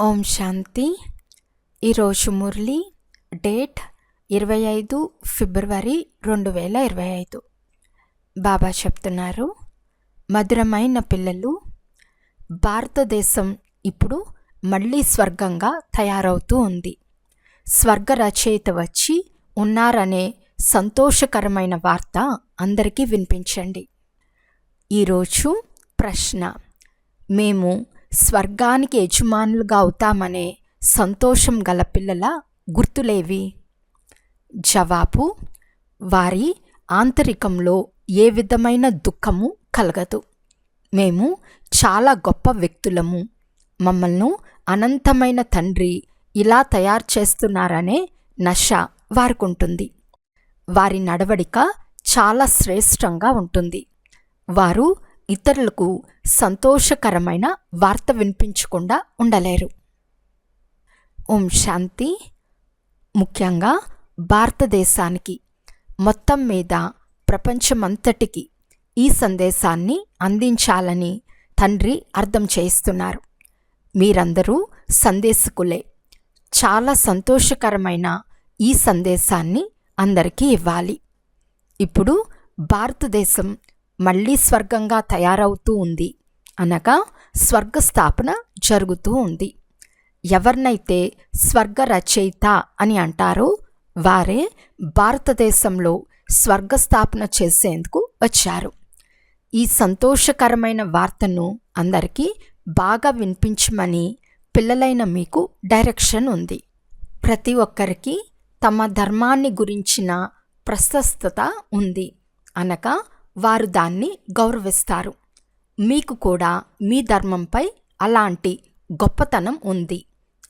ఓం శాంతి. ఈరోజు మురళి డేట్ ఇరవై ఐదు ఫిబ్రవరి రెండు వేల ఇరవై ఐదు. బాబా చెప్తున్నారు మధురమైన పిల్లలు భారతదేశం ఇప్పుడు మళ్ళీ స్వర్గంగా తయారవుతూ ఉంది. స్వర్గ రచయిత వచ్చి ఉన్నారనే సంతోషకరమైన వార్త అందరికీ వినిపించండి. ఈరోజు ప్రశ్న మేము స్వర్గానికి యజమానులుగా అవుతామనే సంతోషం గల పిల్లల గుర్తులేవి. జవాబు వారి ఆంతరికంలో ఏ విధమైన దుఃఖము కలగదు. మేము చాలా గొప్ప వ్యక్తులము. మమ్మల్ని అనంతమైన తండ్రి ఇలా తయారు చేస్తున్నారనే నష వారికుంటుంది. వారి నడవడిక చాలా శ్రేష్టంగా ఉంటుంది. వారు ఇతరులకు సంతోషకరమైన వార్త వినిపించకుండా ఉండలేరు. ఓం శాంతి. ముఖ్యంగా భారతదేశానికి మొత్తం మీద ప్రపంచమంతటికి ఈ సందేశాన్ని అందించాలని తండ్రి అర్థం చేయిస్తున్నారు. మీరందరూ సందేశకులే. చాలా సంతోషకరమైన ఈ సందేశాన్ని అందరికీ ఇవ్వాలి. ఇప్పుడు భారతదేశం మళ్ళీ స్వర్గంగా తయారవుతూ ఉంది. అనగా స్వర్గ స్థాపన జరుగుతూ ఉంది. ఎవరినైతే స్వర్గ రచయిత అని అంటారో వారే భారతదేశంలో స్వర్గ స్థాపన చేసేందుకు వచ్చారు. ఈ సంతోషకరమైన వార్తను అందరికీ బాగా వినిపించమని పిల్లలైన మీకు డైరెక్షన్ ఉంది. ప్రతి ఒక్కరికి తమ ధర్మాన్ని గురించిన ప్రశస్తత ఉంది. అనగా వారు దాన్ని గౌరవిస్తారు. మీకు కూడా మీ ధర్మంపై అలాంటి గొప్పతనం ఉంది.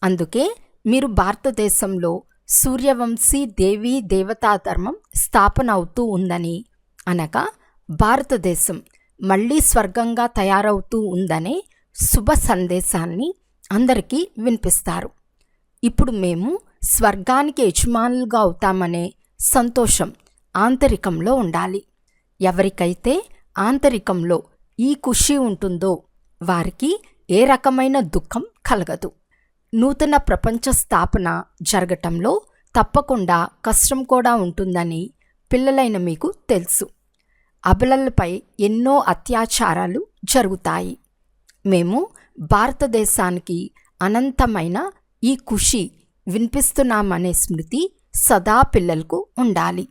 అందుకే మీరు భారతదేశంలో సూర్యవంశీ దేవీ దేవతా ధర్మం స్థాపన అవుతూ ఉందని అనగా భారతదేశం మళ్ళీ స్వర్గంగా తయారవుతూ ఉందనే శుభ సందేశాన్ని అందరికీ వినిపిస్తారు. ఇప్పుడు మేము స్వర్గానికి యజమానులుగా అవుతామనే సంతోషం ఆంతరికంలో ఉండాలి. ఎవరికైతే ఆంతరికంలో ఈ ఖుషి ఉంటుందో వారికి ఏ రకమైన దుఃఖం కలగదు. నూతన ప్రపంచ స్థాపన జరగటంలో తప్పకుండా కష్టం కూడా ఉంటుందని పిల్లలైన మీకు తెలుసు. అబలలపై ఎన్నో అత్యాచారాలు జరుగుతాయి. మేము భారతదేశానికి అనంతమైన ఈ ఖుషి వినిపిస్తున్నామనే స్మృతి సదా పిల్లలకు ఉండాలి.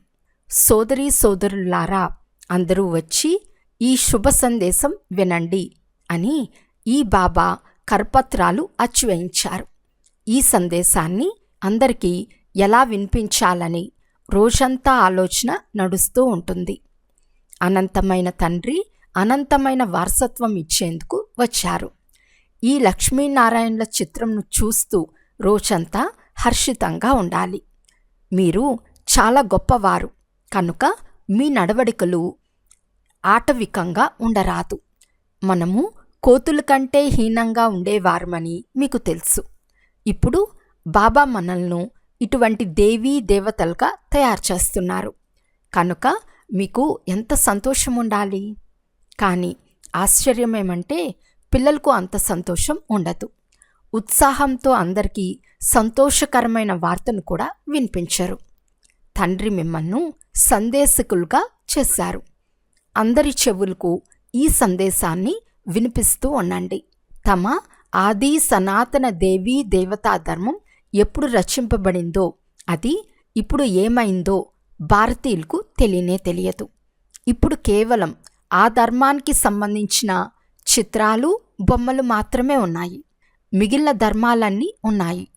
సోదరీ సోదరులారా అందరూ వచ్చి ఈ శుభ సందేశం వినండి అని ఈ బాబా కరపత్రాలు అచ్చువేయించారు ఈ సందేశాన్ని అందరికీ ఎలా వినిపించాలని రోజంతా ఆలోచన నడుస్తూ ఉంటుంది. అనంతమైన తండ్రి అనంతమైన వారసత్వం ఇచ్చేందుకు వచ్చారు. ఈ లక్ష్మీనారాయణల చిత్రంను చూస్తూ రోజంతా హర్షితంగా ఉండాలి. మీరు చాలా గొప్పవారు. కనుక మీ నడవడికలు ఆటవికంగా ఉండరాదు. మనము కోతుల కంటే హీనంగా ఉండేవారమని మీకు తెలుసు. ఇప్పుడు బాబా మనల్ను ఇటువంటి దేవీ దేవతలుగా తయారు చేస్తున్నారు. కనుక మీకు ఎంత సంతోషం ఉండాలి? కానీ ఆశ్చర్యం ఏమంటే పిల్లలకు అంత సంతోషం ఉండదు. ఉత్సాహంతో అందరికీ సంతోషకరమైన వార్తను కూడా వినిపించరు. తండ్రి మిమ్మల్ని సందేశకులుగా చేశారు. అందరి చెవులకు ఈ సందేశాన్ని వినిపిస్తూ ఉండండి. తమ ఆది సనాతన దేవీ దేవతా ధర్మం ఎప్పుడు రచింపబడిందో అది ఇప్పుడు ఏమైందో భారతీయులకు తెలియనే తెలియదు. ఇప్పుడు కేవలం ఆ ధర్మానికి సంబంధించిన చిత్రాలు బొమ్మలు మాత్రమే ఉన్నాయి. మిగిలిన ధర్మాలన్నీ ఉన్నాయి.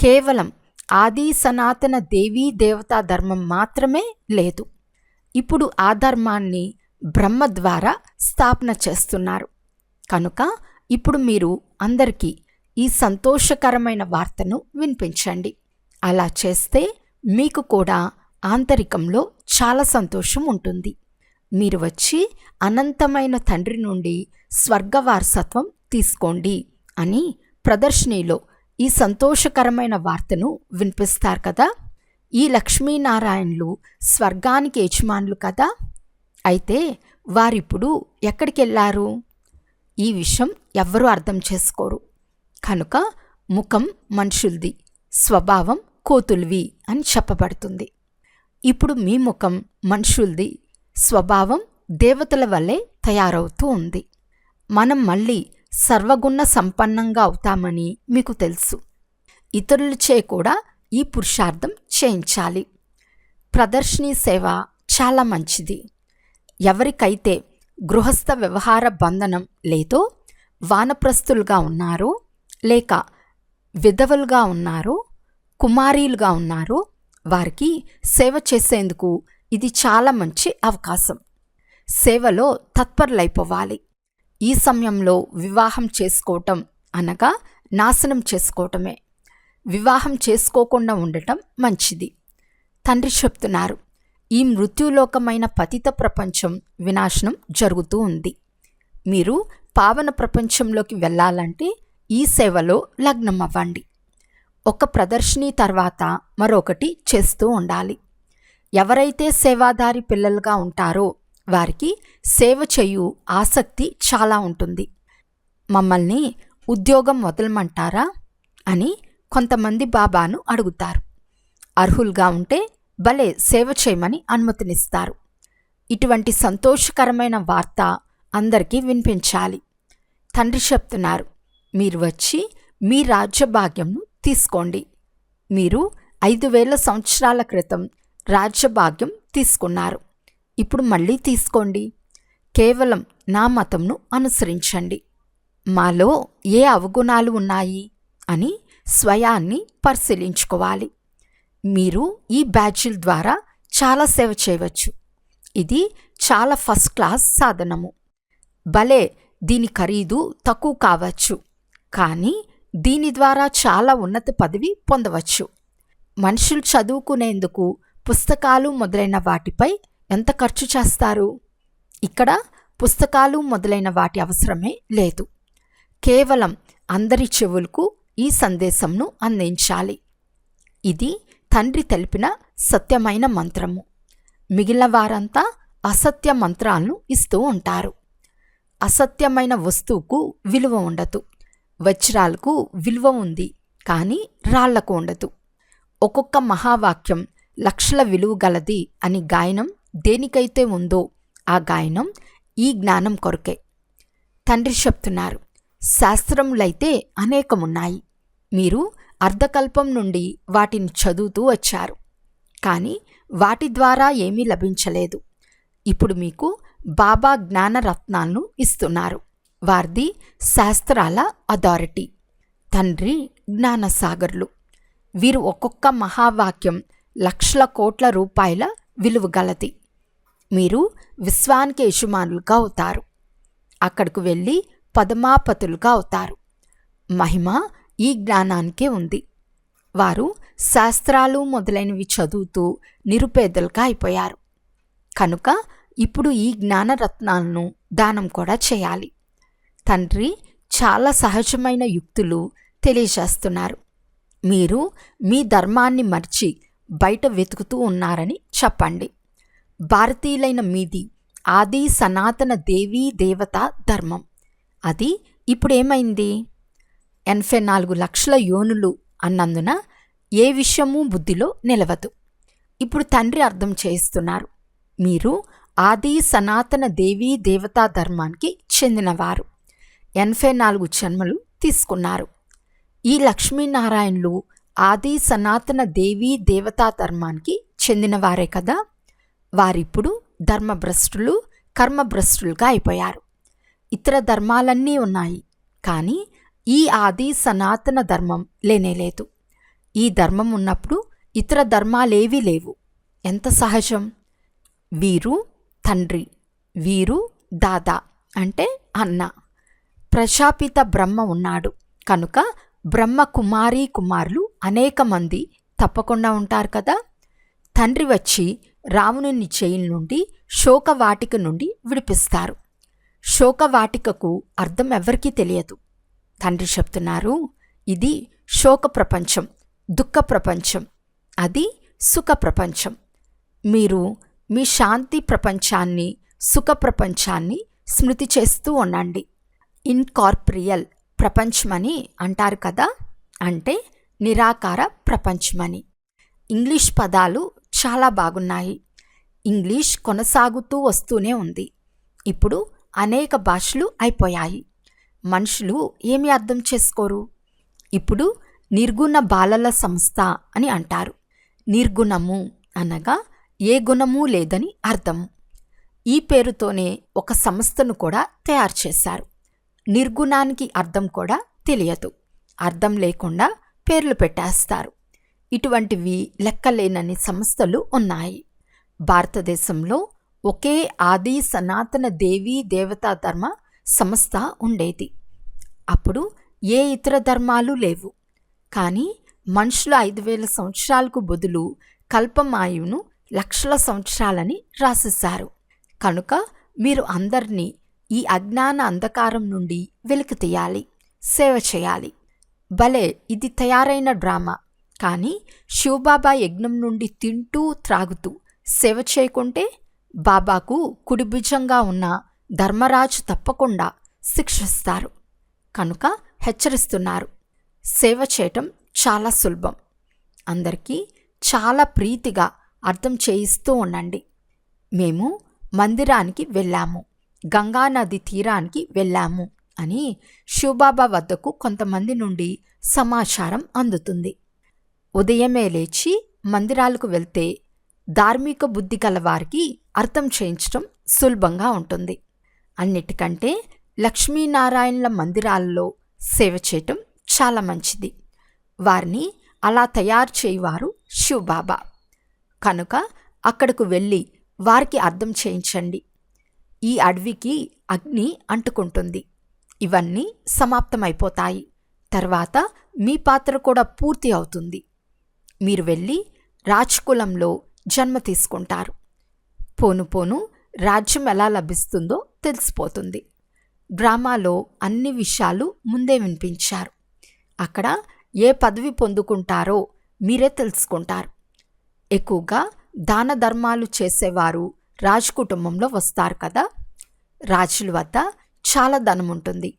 కేవలం ఆది సనాతన దేవీ దేవతా ధర్మం మాత్రమే లేదు. ఇప్పుడు ఆ ధర్మాన్ని బ్రహ్మ ద్వారా స్థాపన చేస్తున్నారు. కనుక ఇప్పుడు మీరు అందరికీ ఈ సంతోషకరమైన వార్తను వినిపించండి. అలా చేస్తే మీకు కూడా ఆంతరికంలో చాలా సంతోషం ఉంటుంది. మీరు వచ్చి అనంతమైన తండ్రి నుండి స్వర్గ వారసత్వం తీసుకోండి అని ప్రదర్శనీలో ఈ సంతోషకరమైన వార్తను వినిపిస్తారు కదా? ఈ లక్ష్మీనారాయణలు స్వర్గానికి యజమానులు కదా? అయితే వారిప్పుడు ఎక్కడికి వెళ్ళారు? ఈ విషయం ఎవ్వరూ అర్థం చేసుకోరు. కనుక ముఖం మనుషుల్ది స్వభావం కోతుల్వి అని చెప్పబడుతుంది. ఇప్పుడు మీ ముఖం మనుషుల్ది స్వభావం దేవతల వల్లే తయారవుతూ ఉంది. మనం మళ్ళీ సర్వగుణ సంపన్నంగా అవుతామని మీకు తెలుసు. ఇతరులచే కూడా ఈ పురుషార్థం చేయించాలి. ప్రదర్శిని సేవ చాలా మంచిది. ఎవరికైతే గృహస్థ వ్యవహార బంధనం లేదో వానప్రస్తులుగా ఉన్నారో లేక విధవలుగా ఉన్నారో కుమారీలుగా ఉన్నారో వారికి సేవ చేసేందుకు ఇది చాలా మంచి అవకాశం. సేవలో తత్పరులైపోవాలి. ఈ సమయంలో వివాహం చేసుకోవటం అనగా నాశనం చేసుకోవటమే. వివాహం చేసుకోకుండా ఉండటం మంచిది. తండ్రి చెప్తున్నారు ఈ మృత్యులోకమైన పతిత ప్రపంచం వినాశనం జరుగుతూ ఉంది. మీరు పావన ప్రపంచంలోకి వెళ్ళాలంటే ఈ సేవలో లగ్నం అవ్వండి ఒక ప్రదర్శిని తర్వాత మరొకటి చేస్తూ ఉండాలి. ఎవరైతే సేవాదారి పిల్లలుగా ఉంటారో వారికి సేవ చేయు ఆసక్తి చాలా ఉంటుంది. మమ్మల్ని ఉద్యోగం వదలమంటారా? అని కొంతమంది బాబాను అడుగుతారు. అర్హులుగా ఉంటే భలే సేవ చేయమని అనుమతినిస్తారు. ఇటువంటి సంతోషకరమైన వార్త అందరికీ వినిపించాలి. తండ్రి చెప్తున్నారు మీరు వచ్చి మీ రాజ్యభాగ్యంను తీసుకోండి. మీరు ఐదు వేల సంవత్సరాల క్రితం రాజ్యభాగ్యం తీసుకున్నారు. ఇప్పుడు మళ్ళీ తీసుకోండి. కేవలం నా మతంను అనుసరించండి. మాలో ఏ అవగుణాలు ఉన్నాయి? అని స్వయాన్ని పరిశీలించుకోవాలి. మీరు ఈ బ్యాచ్ల ద్వారా చాలా సేవ చేయవచ్చు. ఇది చాలా ఫస్ట్ క్లాస్ సాధనము. భలే దీని ఖరీదు తక్కువ కావచ్చు. కానీ దీని ద్వారా చాలా ఉన్నత పదవి పొందవచ్చు. మనుషులు చదువుకునేందుకు పుస్తకాలు మొదలైన వాటిపై ఎంత ఖర్చు చేస్తారు? ఇక్కడ పుస్తకాలు మొదలైన వాటి అవసరమే లేదు. కేవలం అందరి చెవులకు ఈ సందేశంను అందించాలి. ఇది తండ్రి తెలిపిన సత్యమైన మంత్రము. మిగిలిన వారంతా అసత్య మంత్రాలను ఇస్తూ ఉంటారు. అసత్యమైన వస్తువుకు విలువ ఉండదు. వజ్రాలకు విలువ ఉంది కానీ రాళ్ళకు ఉండదు. ఒక్కొక్క మహావాక్యం లక్షల విలువ గలది అని గాయనం దేనికైతే ఉందో ఆ గాయనం ఈ జ్ఞానం కొరకే. తండ్రి చెప్తున్నారు శాస్త్రములైతే అనేకమున్నాయి. మీరు అర్ధకల్పం నుండి వాటిని చదువుతూ వచ్చారు. కానీ వాటి ద్వారా ఏమీ లభించలేదు. ఇప్పుడు మీకు బాబా జ్ఞానరత్నాలను ఇస్తున్నారు. వారిది శాస్త్రాల అథారిటీ. తండ్రి జ్ఞానసాగర్లు. వీరు ఒక్కొక్క మహావాక్యం లక్షల కోట్ల రూపాయల విలువగలది మీరు విశ్వానికి యజమానులుగా అవుతారు. అక్కడకు వెళ్ళి పదమాపతులుగా అవుతారు. మహిమ ఈ జ్ఞానానికే ఉంది. వారు శాస్త్రాలు మొదలైనవి చదువుతూ నిరుపేదలుగా అయిపోయారు. కనుక ఇప్పుడు ఈ జ్ఞానరత్నాలను దానం కూడా చేయాలి. తండ్రి చాలా సహజమైన యుక్తులు తెలియజేస్తున్నారు. మీరు మీ ధర్మాన్ని మర్చి బయట వెతుకుతూ ఉన్నారని చెప్పండి. భారతీయులైన మీది ఆది సనాతన దేవీ దేవత ధర్మం. అది ఇప్పుడు ఏమైంది ఎనభై నాలుగు లక్షల యోనులు అన్నందున ఏ విషయము బుద్ధిలో నిలవదు. ఇప్పుడు తండ్రి అర్థం చేస్తున్నారు మీరు ఆది సనాతన దేవీ దేవతా ధర్మానికి చెందినవారు. ఎనభై నాలుగు జన్మలు తీసుకున్నారు. ఈ లక్ష్మీనారాయణులు ఆది సనాతన దేవీ దేవతా ధర్మానికి చెందినవారే కదా? వారిప్పుడు ధర్మభ్రష్టులు కర్మభ్రష్టులుగా అయిపోయారు. ఇతర ధర్మాలన్నీ ఉన్నాయి కానీ ఈ ఆది సనాతన ధర్మం లేనేలేదు ఈ ధర్మం ఉన్నప్పుడు ఇతర ధర్మాలేవీ లేవు. ఎంత సహజం? వీరు తండ్రి వీరు దాదా అంటే అన్న. ప్రశాపిత బ్రహ్మ ఉన్నాడు కనుక బ్రహ్మ కుమారి కుమారులు అనేక మంది తప్పకుండా ఉంటారు కదా. తండ్రి వచ్చి రావణుని చేయిల నుండి శోకవాటిక నుండి విడిపిస్తారు. శోకవాటికకు అర్థం ఎవరికీ తెలియదు. తండ్రి చెప్తున్నారు ఇది శోక ప్రపంచం దుఃఖ ప్రపంచం అది సుఖ ప్రపంచం. మీరు మీ శాంతి ప్రపంచాన్ని సుఖ ప్రపంచాన్ని స్మృతి చేస్తూ ఉండండి. ఇన్కార్పరియల్ ప్రపంచమని అంటారు కదా అంటే నిరాకార ప్రపంచమని. ఇంగ్లీష్ పదాలు చాలా బాగున్నాయి. ఇంగ్లీష్ కొనసాగుతూ వస్తూనే ఉంది. ఇప్పుడు అనేక భాషలు అయిపోయాయి. మనుషులు ఏమి అర్థం చేసుకోరు? ఇప్పుడు నిర్గుణ బాలల సంస్థ అని అంటారు. నిర్గుణము అనగా ఏ గుణము లేదని అర్థము ఈ పేరుతోనే ఒక సంస్థను కూడా తయారు చేశారు. నిర్గుణానికి అర్థం కూడా తెలియదు. అర్థం లేకుండా పేర్లు పెట్టేస్తారు. ఇటువంటివి లెక్కలేనన్ని సంస్థలు ఉన్నాయి. భారతదేశంలో ఒకే ఆది సనాతన దేవీ దేవతా ధర్మ సంస్థ ఉండేది. అప్పుడు ఏ ఇతర ధర్మాలు లేవు. కానీ మనుషులు ఐదు వేల సంవత్సరాలకు బదులు కల్పమాయువును లక్షల సంవత్సరాలని రాసేశారు. కనుక మీరు అందరినీ ఈ అజ్ఞాన అంధకారం నుండి వెలికి తీయాలి సేవ చేయాలి. భలే ఇది తయారైన డ్రామా. కానీ శివబాబా యజ్ఞం నుండి తింటూ త్రాగుతూ సేవ చేయకుంటే బాబాకు కుడిభుజంగా ఉన్న ధర్మరాజు తప్పకుండా శిక్షిస్తారు. కనుక హెచ్చరిస్తున్నారు. సేవ చేయటం చాలా సులభం. అందరికీ చాలా ప్రీతిగా అర్థం చేయిస్తూ ఉండండి. మేము మందిరానికి వెళ్ళాము. గంగానది తీరానికి వెళ్ళాము అని శివబాబా వద్దకు కొంతమంది నుండి సమాచారం అందుతుంది. ఉదయమే లేచి మందిరాలకు వెళ్తే ధార్మిక బుద్ధి గలవారికి అర్థం చేయించడం సులభంగా ఉంటుంది. అన్నిటికంటే లక్ష్మీనారాయణల మందిరాల్లో సేవ చేయటం చాలా మంచిది. వారిని అలా తయారు చేయవారు శివబాబా. కనుక అక్కడకు వెళ్ళి వారికి అర్థం చేయించండి. ఈ అడవికి అగ్ని అంటుకుంటుంది. ఇవన్నీ సమాప్తమైపోతాయి. తర్వాత మీ పాత్ర కూడా పూర్తి అవుతుంది. మీరు వెళ్ళి రాజకులంలో జన్మ తీసుకుంటారు. పోను పోను రాజ్యం ఎలా లభిస్తుందో తెలిసిపోతుంది. డ్రామాలో అన్ని విషయాలు ముందే వినిపించారు. అక్కడ ఏ పదవి పొందుకుంటారో మీరే తెలుసుకుంటారు. ఎక్కువగా దాన ధర్మాలు చేసేవారు రాజ్ కుటుంబంలో వస్తారు కదా. రాజుల వద్ద చాలా ధనం ఉంటుంది.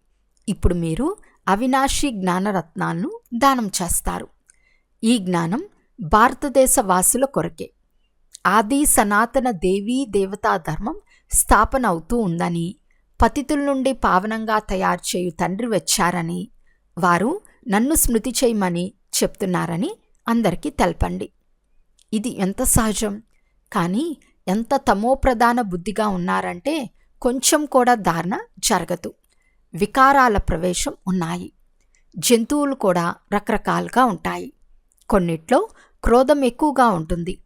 ఇప్పుడు మీరు అవినాశి జ్ఞానరత్నాలను దానం చేస్తారు. ఈ జ్ఞానం భారతదేశ వాసుల కొరకే. ఆది సనాతన దేవీ దేవతా ధర్మం స్థాపన అవుతూ ఉందని పతితుల నుండి పావనంగా తయారు చేయు తండ్రి వచ్చారని వారు నన్ను స్మృతి చేయమని చెప్తున్నారని అందరికీ తెలపండి. ఇది ఎంత సహజం? కానీ ఎంత తమోప్రధాన బుద్ధిగా ఉన్నారంటే కొంచెం కూడా ధారణ జరగదు. వికారాల ప్రవేశం ఉన్నాయి. జంతువులు కూడా రకరకాలుగా ఉంటాయి. కొన్నిట్లో క్రోధం ఎక్కువగా ఉంటుంది.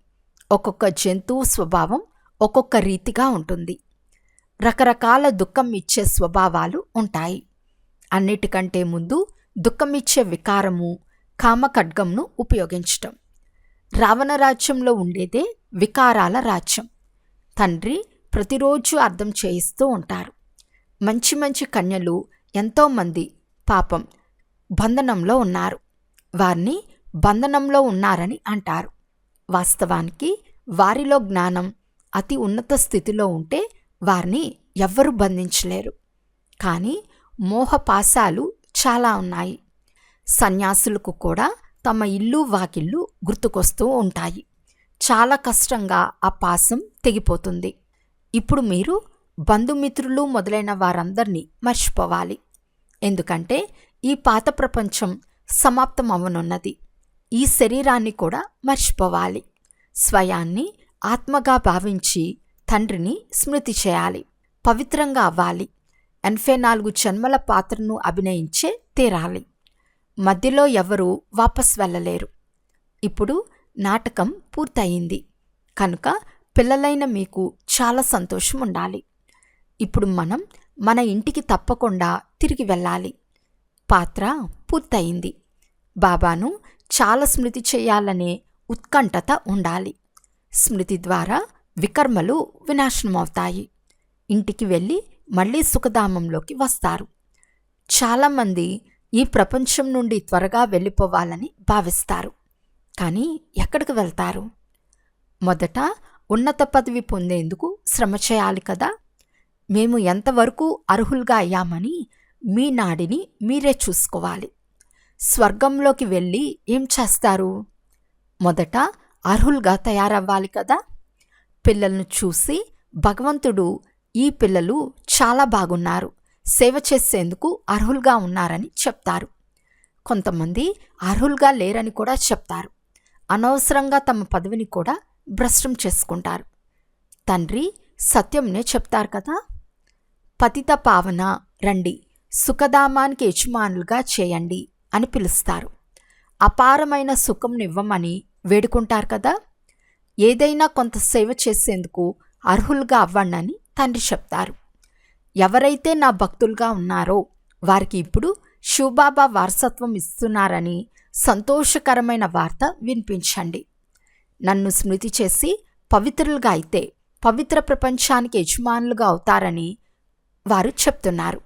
ఒక్కొక్క జంతువు స్వభావం ఒక్కొక్క రీతిగా ఉంటుంది. రకరకాల దుఃఖం ఇచ్చే స్వభావాలు ఉంటాయి. అన్నిటికంటే ముందు దుఃఖమిచ్చే వికారము కామఖడ్గంను ఉపయోగించటం. రావణ రాజ్యంలో ఉండేదే వికారాల రాజ్యం. తండ్రి ప్రతిరోజు అర్థం చేయిస్తూ ఉంటారు. మంచి మంచి కన్యలు ఎంతోమంది పాపం బంధనంలో ఉన్నారు. వారిని బంధనంలో ఉన్నారని అంటారు. వాస్తవానికి వారిలో జ్ఞానం అతి ఉన్నత స్థితిలో ఉంటే వారిని ఎవ్వరూ బంధించలేరు. కానీ మోహపాశాలు చాలా ఉన్నాయి. సన్యాసులకు కూడా తమ ఇల్లు వాకిళ్ళు గుర్తుకొస్తూ ఉంటాయి. చాలా కష్టంగా ఆ పాసం తెగిపోతుంది. ఇప్పుడు మీరు బంధుమిత్రులు మొదలైన వారందరినీ మర్చిపోవాలి. ఎందుకంటే ఈ పాత ప్రపంచం సమాప్తం అవ్వనున్నది ఈ శరీరాన్ని కూడా మర్చిపోవాలి. స్వయాన్ని ఆత్మగా భావించి తండ్రిని స్మృతి చేయాలి. పవిత్రంగా అవ్వాలి. ఎనభై నాలుగు జన్మల పాత్రను అభినయించే తీరాలి. మధ్యలో ఎవరూ వాపస్ వెళ్ళలేరు. ఇప్పుడు నాటకం పూర్తయింది. కనుక పిల్లలైన మీకు చాలా సంతోషం ఉండాలి. ఇప్పుడు మనం మన ఇంటికి తప్పకుండా తిరిగి వెళ్ళాలి. పాత్ర పూర్తయింది. బాబాను చాలా స్మృతి చేయాలనే ఉత్కంఠత ఉండాలి. స్మృతి ద్వారా వికర్మలు వినాశనమవుతాయి. ఇంటికి వెళ్ళి మళ్ళీ సుఖధామంలోకి వస్తారు. చాలామంది ఈ ప్రపంచం నుండి త్వరగా వెళ్ళిపోవాలని భావిస్తారు. కానీ ఎక్కడికి వెళ్తారు? మొదట ఉన్నత పదవి పొందేందుకు శ్రమ చేయాలి కదా. మేము ఎంతవరకు అర్హులుగా అయ్యామని మీ నాడిని మీరే చూసుకోవాలి. స్వర్గంలోకి వెళ్ళి ఏం చేస్తారు? మొదట అర్హులుగా తయారవ్వాలి కదా. పిల్లలను చూసి భగవంతుడు ఈ పిల్లలు చాలా బాగున్నారు. సేవ చేసేందుకు అర్హులుగా ఉన్నారని చెప్తారు. కొంతమంది అర్హులుగా లేరని కూడా చెప్తారు. అనవసరంగా తమ పదవిని కూడా భ్రష్టం చేసుకుంటారు. తండ్రి సత్యంనే చెప్తారు కదా. పతిత పావన రండి. సుఖధామానికి యజమానులుగా చేయండి. అని పిలుస్తారు. అపారమైన సుఖంనివ్వమని వేడుకుంటారు కదా? ఏదైనా కొంత సేవ చేసేందుకు అర్హులుగా అవ్వండి తండ్రి చెప్తారు. ఎవరైతే నా భక్తులుగా ఉన్నారో వారికి ఇప్పుడు శివబాబా వారసత్వం ఇస్తున్నారని సంతోషకరమైన వార్త వినిపించండి. నన్ను స్మృతి చేసి పవిత్రులుగా అయితే పవిత్ర ప్రపంచానికి యజమానులుగా అవుతారని వారు చెప్తున్నారు.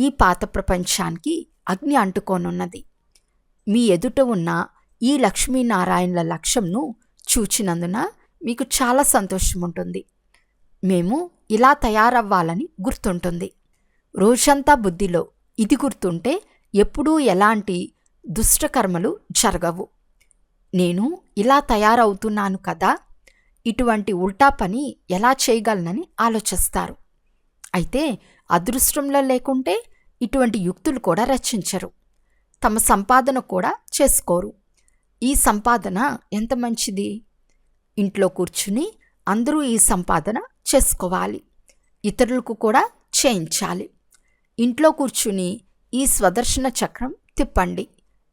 ఈ పాత ప్రపంచానికి అగ్ని అంటుకోనున్నది. మీ ఎదుట ఉన్న ఈ లక్ష్మీనారాయణల లక్ష్యంను చూచినందున మీకు చాలా సంతోషం ఉంటుంది మేము ఇలా తయారవ్వాలని గుర్తుంటుంది. రోజంతా బుద్ధిలో ఇది గుర్తుంటే ఎప్పుడూ ఎలాంటి దుష్టకర్మలు జరగవు. నేను ఇలా తయారవుతున్నాను కదా ఇటువంటి ఉల్టా పని ఎలా చేయగలనని ఆలోచిస్తారు. అయితే అదృష్టంలో లేకుంటే ఇటువంటి యుక్తులు కూడా రచించరు తమ సంపాదన కూడా చేసుకోరు. ఈ సంపాదన ఎంత మంచిది? ఇంట్లో కూర్చుని అందరూ ఈ సంపాదన చేసుకోవాలి. ఇతరులకు కూడా చేయించాలి. ఇంట్లో కూర్చుని ఈ స్వదర్శన చక్రం తిప్పండి.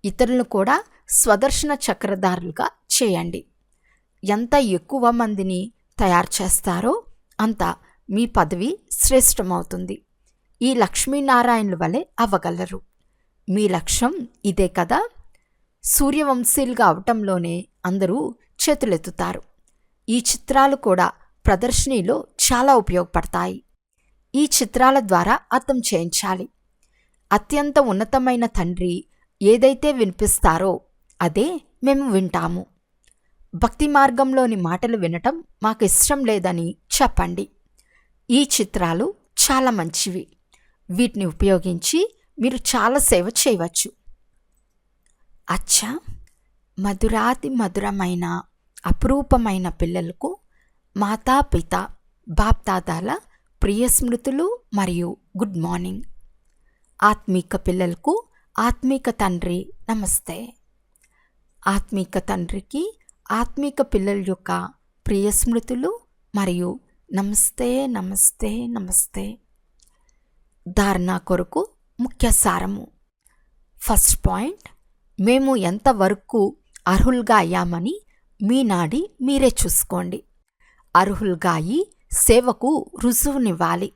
ఇతరులను కూడా స్వదర్శన చక్రధారులుగా చేయండి. ఎంత ఎక్కువ మందిని తయారు చేస్తారో అంత మీ పదవి శ్రేష్టమవుతుంది. ఈ లక్ష్మీనారాయణుల వలె అవ్వగలరు. మీ లక్ష్యం ఇదే కదా? సూర్యవంశీలుగా అవటంలోనే అందరూ చేతులెత్తుతారు. ఈ చిత్రాలు కూడా ప్రదర్శనలో చాలా ఉపయోగపడతాయి. ఈ చిత్రాల ద్వారా అర్థం చేయించాలి. అత్యంత ఉన్నతమైన తండ్రి ఏదైతే వినిపిస్తారో అదే మేము వింటాము. భక్తి మార్గంలోని మాటలు వినటం మాకు ఇష్టం లేదని చెప్పండి. ఈ చిత్రాలు చాలా మంచివి. వీటిని ఉపయోగించి మీరు చాలా సేవ చేయవచ్చు. అచ్చా! మధురాతి మధురమైన అపురూపమైన పిల్లలకు మాతాపిత బాప్తాదాల ప్రియ స్మృతులు మరియు గుడ్ మార్నింగ్. ఆత్మీక పిల్లలకు ఆత్మీక తండ్రి నమస్తే. ఆత్మీక తండ్రికి ఆత్మీక పిల్లల యొక్క ప్రియ స్మృతులు మరియు నమస్తే నమస్తే నమస్తే. ధారణ కొరకు ముఖ్య సారము. ఫస్ట్ పాయింట్ మేము ఎంతవరకు అర్హులుగా అయ్యామని మీ నాడి మీరే చూసుకోండి. అర్హులుగా అయి సేవకు రుజువునివ్వాలి.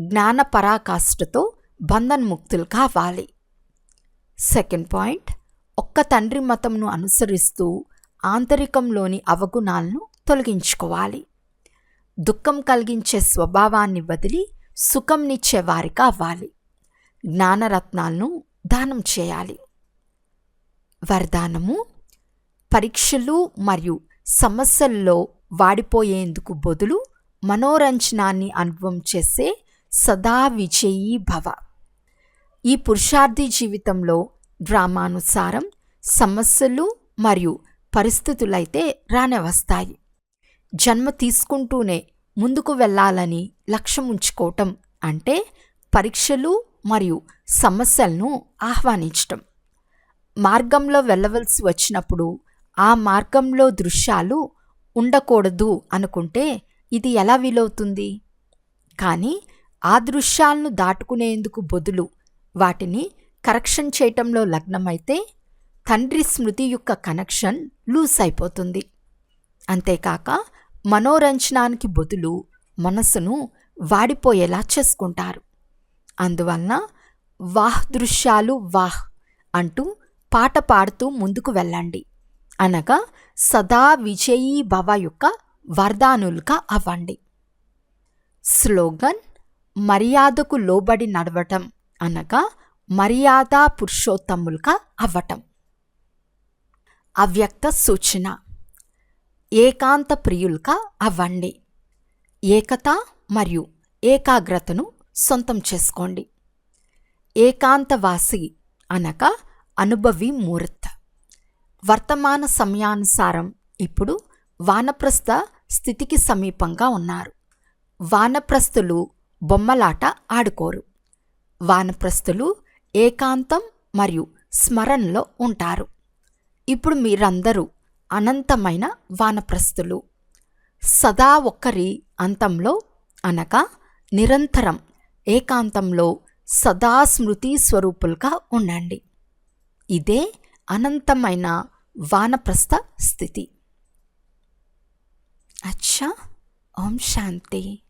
జ్ఞాన పరాకాష్ఠతో బంధన్ముక్తులు కావాలి. సెకండ్ పాయింట్ ఒక్క తండ్రి మతంను అనుసరిస్తూ ఆంతరికంలోని అవగుణాలను తొలగించుకోవాలి. దుఃఖం కలిగించే స్వభావాన్ని వదిలి సుఖంనిచ్చేవారికి అవ్వాలి. జ్ఞానరత్నాలను దానం చేయాలి. వరదానము పరీక్షలు మరియు సమస్యల్లో వాడిపోయేందుకు బదులు మనోరంజనాన్ని అనుభవం చేసే సదా విజయీ భవ. ఈ పురుషార్థి జీవితంలో డ్రామానుసారం సమస్యలు మరియు పరిస్థితులైతే రానే వస్తాయి జన్మ తీసుకుంటూనే ముందుకు వెళ్ళాలని లక్ష్యం ఉంచుకోవటం అంటే పరీక్షలు మరియు సమస్యలను ఆహ్వానించటం. మార్గంలో వెళ్ళవలసి వచ్చినప్పుడు ఆ మార్గంలో దృశ్యాలు ఉండకూడదు అనుకుంటే ఇది ఎలా వీలవుతుంది? కానీ ఆ దృశ్యాలను దాటుకునేందుకు బదులు వాటిని కరెక్షన్ చేయటంలో లగ్నమైతే తండ్రి స్మృతి యొక్క కనెక్షన్ లూస్ అయిపోతుంది. అంతేకాక మనోరంజనానికి బదులు మనసును వాడిపోయేలా చేసుకుంటారు. అందువలన వాహ్ దృశ్యాలు వాహ్ అంటూ పాట పాడుతూ ముందుకు వెళ్ళండి. అనగా సదా విజయీ భవ యొక్క వరదానులుగా అవ్వండి. స్లోగన్ మర్యాదకు లోబడి నడవటం అనగా మర్యాద పురుషోత్తములుగా అవ్వటం. అవ్యక్త సూచన ఏకాంత ప్రియులుగా అవ్వండి. ఏకత మరియు ఏకాగ్రతను సొంతం చేసుకోండి. ఏకాంతవాసి అనగా అనుభవి మూర్త్. వర్తమాన సమయానుసారం ఇప్పుడు వానప్రస్థ స్థితికి సమీపంగా ఉన్నారు. వానప్రస్థులు బొమ్మలాట ఆడుకోరు. వానప్రస్థులు ఏకాంతం మరియు స్మరణలో ఉంటారు. ఇప్పుడు మీరందరూ అనంతమైన వానప్రస్థులు. సదా ఒక్కరి అంతంలో అనగా నిరంతరం ఏకాంతంలో సదా స్మృతి స్వరూపులుగా ఉండండి. ఇదే అనంతమైన వానప్రస్థ స్థితి. అచ్చా ఓం శాంతి.